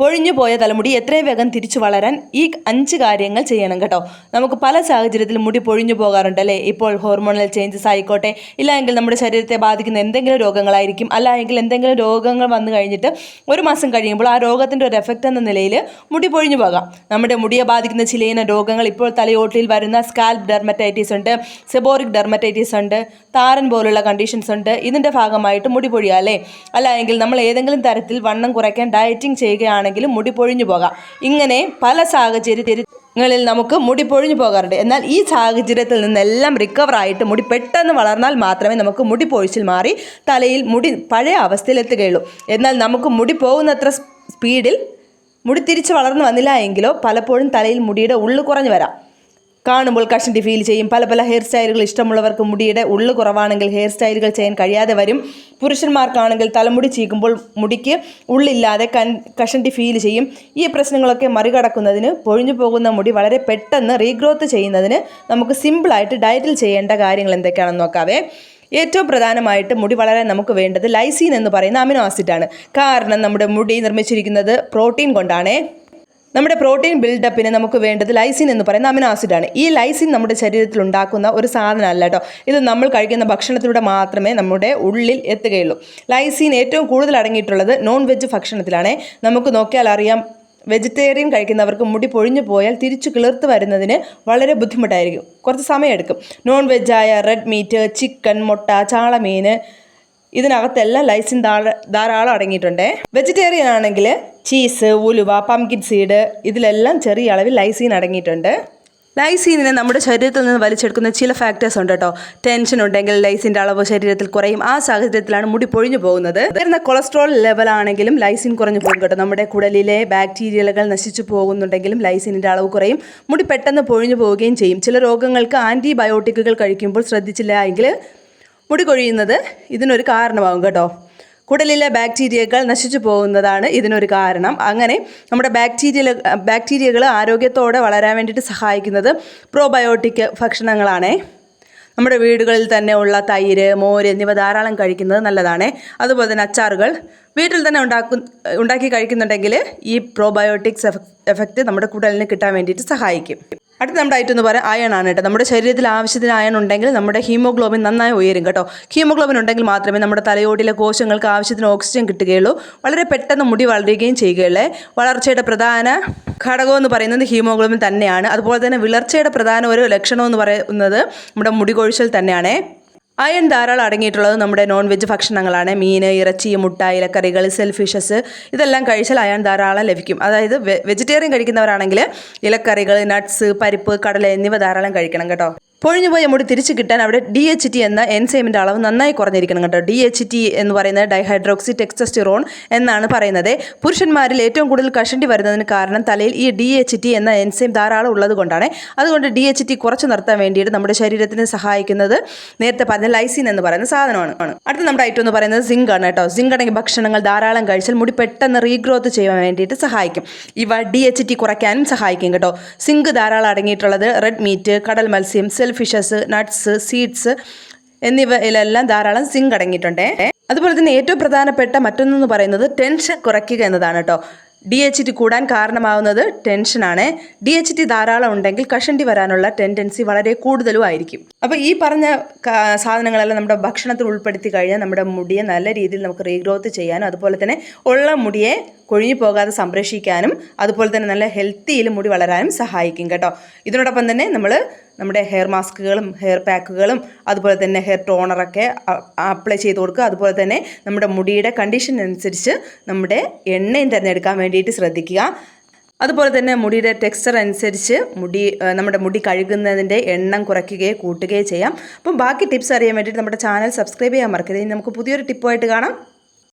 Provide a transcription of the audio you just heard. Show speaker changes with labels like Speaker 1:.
Speaker 1: പൊഴിഞ്ഞു പോയ തലമുടി എത്രയും വേഗം തിരിച്ചു വളരാൻ ഈ അഞ്ച് കാര്യങ്ങൾ ചെയ്യണം കേട്ടോ. നമുക്ക് പല സാഹചര്യത്തിലും മുടി പൊഴിഞ്ഞു പോകാറുണ്ട് അല്ലേ? ഇപ്പോൾ ഹോർമോണൽ ചേഞ്ചസ് ആയിക്കോട്ടെ ഇല്ലെങ്കിൽ നമ്മുടെ ശരീരത്തെ ബാധിക്കുന്ന എന്തെങ്കിലും രോഗങ്ങളായിരിക്കും. അല്ല എങ്കിൽ എന്തെങ്കിലും രോഗങ്ങൾ വന്നു കഴിഞ്ഞിട്ട് ഒരു മാസം കഴിയുമ്പോൾ ആ രോഗത്തിന്റെ ഒരു എഫക്റ്റ് എന്ന നിലയിൽ മുടി പൊഴിഞ്ഞു പോകാം. നമ്മുടെ മുടിയെ ബാധിക്കുന്ന ചിലയിന രോഗങ്ങൾ ഇപ്പോൾ തലയോട്ടിൽ വരുന്ന സ്കാൽപ് ഡെർമറ്റൈറ്റിസ് ഉണ്ട് സെബോറിക് ഡെർമറ്റൈറ്റിസ് ഉണ്ട് താരൻ പോലുള്ള കണ്ടീഷൻസ് ഉണ്ട്. ഇതിന്റെ ഭാഗമായിട്ട് മുടി പൊഴിയാം അല്ലേ? അല്ല എങ്കിൽ നമ്മൾ ഏതെങ്കിലും തരത്തിൽ വണ്ണം കുറയ്ക്കാൻ ഡയറ്റിംഗ് ചെയ്യുകയാണെങ്കിലും മുടി പൊഴിഞ്ഞു പോകാം. ഇങ്ങനെ പല സാഹചര്യങ്ങളിൽ നമുക്ക് മുടി പൊഴിഞ്ഞു പോകാറുണ്ട്. എന്നാൽ ഈ സാഹചര്യത്തിൽ നിന്നെല്ലാം റിക്കവർ ആയിട്ട് മുടി പെട്ടെന്ന് വളർന്നാൽ മാത്രമേ നമുക്ക് മുടി പൊഴിച്ചിൽ മാറി തലയിൽ മുടി പഴയ അവസ്ഥയിലെത്തുകയുള്ളൂ. എന്നാൽ നമുക്ക് മുടി പോകുന്നത്ര സ്പീഡിൽ മുടി തിരിച്ച് വളർന്നു വന്നില്ല എങ്കിലോ പലപ്പോഴും തലയിൽ മുടിയുടെ ഉള്ളു കുറഞ്ഞു വരാം. കാണുമ്പോൾ കഷണ്ടി ഫീൽ ചെയ്യും. പല പല ഹെയർ സ്റ്റൈലുകൾ ഇഷ്ടമുള്ളവർക്ക് മുടിയുടെ ഉള്ളു കുറവാണെങ്കിൽ ഹെയർ സ്റ്റൈലുകൾ ചെയ്യാൻ കഴിയാതെ വരും. പുരുഷന്മാർക്കാണെങ്കിൽ തലമുടി ചീകുമ്പോൾ മുടിക്ക് ഉള്ളില്ലാതെ കൺ കഷണ്ടി ഫീൽ ചെയ്യും. ഈ പ്രശ്നങ്ങളൊക്കെ മറികടക്കുന്നതിന് പൊഴിഞ്ഞു പോകുന്ന മുടി വളരെ പെട്ടെന്ന് റീഗ്രോത്ത് ചെയ്യുന്നതിന് നമുക്ക് സിമ്പിളായിട്ട് ഡയറ്റിൽ ചെയ്യേണ്ട കാര്യങ്ങൾ എന്തൊക്കെയാണെന്ന് നോക്കാവേ. ഏറ്റവും പ്രധാനമായിട്ട് മുടി വളരാൻ നമുക്ക് വേണ്ടത് ലൈസീൻ എന്ന് പറയുന്ന അമിനോ ആസിഡാണ് കാരണം നമ്മുടെ മുടി നിർമ്മിച്ചിരിക്കുന്നത് പ്രോട്ടീൻ കൊണ്ടാണേ. നമ്മുടെ പ്രോട്ടീൻ ബിൽഡപ്പിന് നമുക്ക് വേണ്ടത് ലൈസിൻ എന്ന് പറയുന്ന അമിനോ ആസിഡാണ്. ഈ ലൈസിൻ നമ്മുടെ ശരീരത്തിൽ ഉണ്ടാക്കുന്ന ഒരു സാധനമല്ല കേട്ടോ. ഇത് നമ്മൾ കഴിക്കുന്ന ഭക്ഷണത്തിലൂടെ മാത്രമേ നമ്മുടെ ഉള്ളിൽ എത്തുകയുള്ളൂ. ലൈസിൻ ഏറ്റവും കൂടുതൽ അടങ്ങിയിട്ടുള്ളത് നോൺ വെജ് ഭക്ഷണത്തിലാണ്. നമുക്ക് നോക്കിയാൽ അറിയാം വെജിറ്റേറിയൻ കഴിക്കുന്നവർക്ക് മുടി പൊഴിഞ്ഞു പോയാൽ തിരിച്ചു കിളിർത്ത് വരുന്നതിന് വളരെ ബുദ്ധിമുട്ടായിരിക്കും. കുറച്ച് സമയമെടുക്കും. നോൺ വെജായ റെഡ് മീറ്റ് ചിക്കൻ മുട്ട ചാളമീൻ ഇതിനകത്തെല്ലാം ലൈസിൻ ധാരാളം അടങ്ങിയിട്ടുണ്ട്. വെജിറ്റേറിയൻ ആണെങ്കിൽ ചീസ് ഉലുവ പംകിൻ സീഡ് ഇതിലെല്ലാം ചെറിയ അളവിൽ ലൈസീൻ അടങ്ങിയിട്ടുണ്ട്. ലൈസീനിനെ നമ്മുടെ ശരീരത്തിൽ നിന്ന് വലിച്ചെടുക്കുന്ന ചില ഫാക്ടേഴ്സ് ഉണ്ട് കേട്ടോ. ടെൻഷൻ ഉണ്ടെങ്കിൽ ലൈസിന്റെ അളവ് ശരീരത്തിൽ കുറയും. ആ സാഹചര്യത്തിലാണ് മുടി പൊഴിഞ്ഞു പോകുന്നത്. വരുന്ന കൊളസ്ട്രോൾ ലെവൽ ആണെങ്കിലും ലൈസിൻ കുറഞ്ഞു പോകും കേട്ടോ. നമ്മുടെ കുടലിലെ ബാക്ടീരിയലുകൾ നശിച്ചു പോകുന്നുണ്ടെങ്കിലും ലൈസിനിന്റെ അളവ് കുറയും. മുടി പെട്ടെന്ന് പൊഴിഞ്ഞു പോവുകയും ചെയ്യും. ചില രോഗങ്ങൾക്ക് ആന്റിബയോട്ടിക്കുകൾ കഴിക്കുമ്പോൾ ശ്രദ്ധിച്ചില്ല മുടി കൊഴിയുന്നത് ഇതിനൊരു കാരണമാകും കേട്ടോ. കുടലിലെ ബാക്ടീരിയകൾ നശിച്ചു പോകുന്നതാണ് ഇതിനൊരു കാരണം. അങ്ങനെ നമ്മുടെ ബാക്ടീരിയ ബാക്ടീരിയകൾ ആരോഗ്യത്തോടെ വളരാൻ വേണ്ടിയിട്ട് സഹായിക്കുന്നത് പ്രോബയോട്ടിക് ഭക്ഷണങ്ങളാണേ. നമ്മുടെ വീടുകളിൽ തന്നെ ഉള്ള തൈര് മോര് എന്നിവ ധാരാളം കഴിക്കുന്നത് നല്ലതാണ്. അതുപോലെ തന്നെ അച്ചാറുകൾ വീട്ടിൽ തന്നെ ഉണ്ടാക്കു ഉണ്ടാക്കി കഴിക്കുന്നുണ്ടെങ്കിൽ ഈ പ്രോബയോട്ടിക്സ് എഫക്റ്റ് നമ്മുടെ കുടലിന് കിട്ടാൻ വേണ്ടിയിട്ട് സഹായിക്കും. അടുത്ത നമ്മുടെ ഐറ്റം എന്ന് പറയാൻ അയൺ ആണ് കേട്ടോ. നമ്മുടെ ശരീരത്തിൽ ആവശ്യത്തിന് അയൺ ഉണ്ടെങ്കിൽ നമ്മുടെ ഹീമോഗ്ലോബിൻ നന്നായി ഉയരും കേട്ടോ. ഹീമോഗ്ലോബിൻ ഉണ്ടെങ്കിൽ മാത്രമേ നമ്മുടെ തലയോട്ടിലെ കോശങ്ങൾക്ക് ആവശ്യത്തിന് ഓക്സിജൻ കിട്ടുകയുള്ളൂ. വളരെ പെട്ടെന്ന് മുടി വളരുകയും ചെയ്യുകയുള്ളേ. വളർച്ചയുടെ പ്രധാന ഘടകം എന്ന് പറയുന്നത് ഹീമോഗ്ലോബിൻ തന്നെയാണ്. അതുപോലെ തന്നെ വിളർച്ചയുടെ പ്രധാന ഒരു ലക്ഷണം എന്ന് പറയുന്നത് നമ്മുടെ മുടി കൊഴിച്ചൽ തന്നെയാണ്. അയൺ ധാരാളം അടങ്ങിയിട്ടുള്ളത് നമ്മുടെ നോൺ വെജ് ഭക്ഷണങ്ങളാണ്. മീൻ ഇറച്ചി മുട്ട ഇലക്കറികൾ സെൽഫിഷസ് ഇതെല്ലാം കഴിച്ചാൽ അയൺ ധാരാളം ലഭിക്കും. അതായത് വെജിറ്റേറിയൻ കഴിക്കുന്നവരാണെങ്കിൽ ഇലക്കറികൾ നട്ട്സ് പരിപ്പ് കടല എന്നിവ ധാരാളം കഴിക്കണം കേട്ടോ. പൊഴിഞ്ഞുപോയ മുടി തിരിച്ചു കിട്ടാൻ അവിടെ ഡി എച്ച് ടി എന്ന എൻസൈമിന്റെ അളവ് നന്നായി കുറഞ്ഞിരിക്കണം കേട്ടോ. ഡി എച്ച് ടി എന്ന് പറയുന്നത് ഡൈഹൈഡ്രോക്സി ടെക്സ്റ്റസ്റ്റിറോൺ എന്നാണ് പറയുന്നത്. പുരുഷന്മാരിൽ ഏറ്റവും കൂടുതൽ കഷണ്ടി വരുന്നതിന് കാരണം തലയിൽ ഈ ഡി എച്ച് ടി എന്ന എൻസൈം ധാരാളം ഉള്ളത് കൊണ്ടാണ്. അതുകൊണ്ട് ഡി എച്ച് ടി കുറച്ച് നിർത്താൻ വേണ്ടിയിട്ട് നമ്മുടെ ശരീരത്തിന് സഹായിക്കുന്നത് നേരത്തെ പറഞ്ഞ ലൈസിൻ എന്ന് പറയുന്ന സാധനമാണ്. അടുത്ത നമ്മുടെ ഐറ്റം എന്ന് പറയുന്നത് സിങ്ക് ആണ് കേട്ടോ. സിങ്ക് അടങ്ങിയ ഭക്ഷണങ്ങൾ ധാരാളം കഴിച്ചാൽ മുടി പെട്ടെന്ന് റീഗ്രോത്ത് ചെയ്യാൻ വേണ്ടിയിട്ട് സഹായിക്കും. ഇവ ഡി എച്ച് ടി കുറയ്ക്കാനും സഹായിക്കും കേട്ടോ. സിങ്ക് ധാരാളം അടങ്ങിയിട്ടുള്ളത് റെഡ് മീറ്റ് കടൽ മത്സ്യം ഫിഷസ് നട്ട്സ് സീഡ്സ് എന്നിവയിലെല്ലാം ധാരാളം സിങ്ക് അടങ്ങിയിട്ടുണ്ട്. അതുപോലെ തന്നെ ഏറ്റവും പ്രധാനപ്പെട്ട മറ്റൊന്നെന്ന് പറയുന്നത് ടെൻഷൻ കുറയ്ക്കുക എന്നതാണ് കേട്ടോ. ഡി എച്ച് ടി കൂടാൻ കാരണമാവുന്നത് ടെൻഷനാണ് ഡി എച്ച് ടി ധാരാളം ഉണ്ടെങ്കിൽ കഷണ്ടി വരാനുള്ള ടെൻഡൻസി വളരെ കൂടുതലും ആയിരിക്കും. അപ്പോൾ ഈ പറഞ്ഞ സാധനങ്ങളെല്ലാം നമ്മുടെ ഭക്ഷണത്തിൽ ഉൾപ്പെടുത്തി കഴിഞ്ഞാൽ നമ്മുടെ മുടിയെ നല്ല രീതിയിൽ നമുക്ക് റീഗ്രോത്ത് ചെയ്യാനും അതുപോലെ തന്നെ ഉള്ള മുടിയെ കൊഴിഞ്ഞു പോകാതെ സംരക്ഷിക്കാനും അതുപോലെ തന്നെ നല്ല ഹെൽത്തിയിൽ മുടി വളരാനും സഹായിക്കും കേട്ടോ. ഇതിനോടൊപ്പം തന്നെ നമ്മൾ നമ്മുടെ ഹെയർ മാസ്കുകളും ഹെയർ പാക്കുകളും അതുപോലെ തന്നെ ഹെയർ ടോണറൊക്കെ അപ്ലൈ ചെയ്ത് കൊടുക്കുക. അതുപോലെ തന്നെ നമ്മുടെ മുടിയുടെ കണ്ടീഷൻ അനുസരിച്ച് നമ്മുടെ എണ്ണയും തിരഞ്ഞെടുക്കാൻ വേണ്ടിയിട്ട് ശ്രദ്ധിക്കുക. അതുപോലെ തന്നെ മുടിയുടെ ടെക്സ്ചർ അനുസരിച്ച് മുടി നമ്മുടെ മുടി കഴുകുന്നതിന്റെ എണ്ണം കുറയ്ക്കുകയോ കൂട്ടുകയോ ചെയ്യാം. അപ്പം ബാക്കി ടിപ്സ് അറിയാൻ വേണ്ടിയിട്ട് നമ്മുടെ ചാനൽ സബ്സ്ക്രൈബ് ചെയ്യാൻ മറക്കരുത്. ഇനി നമുക്ക് പുതിയൊരു ടിപ്പുമായിട്ട് കാണാം.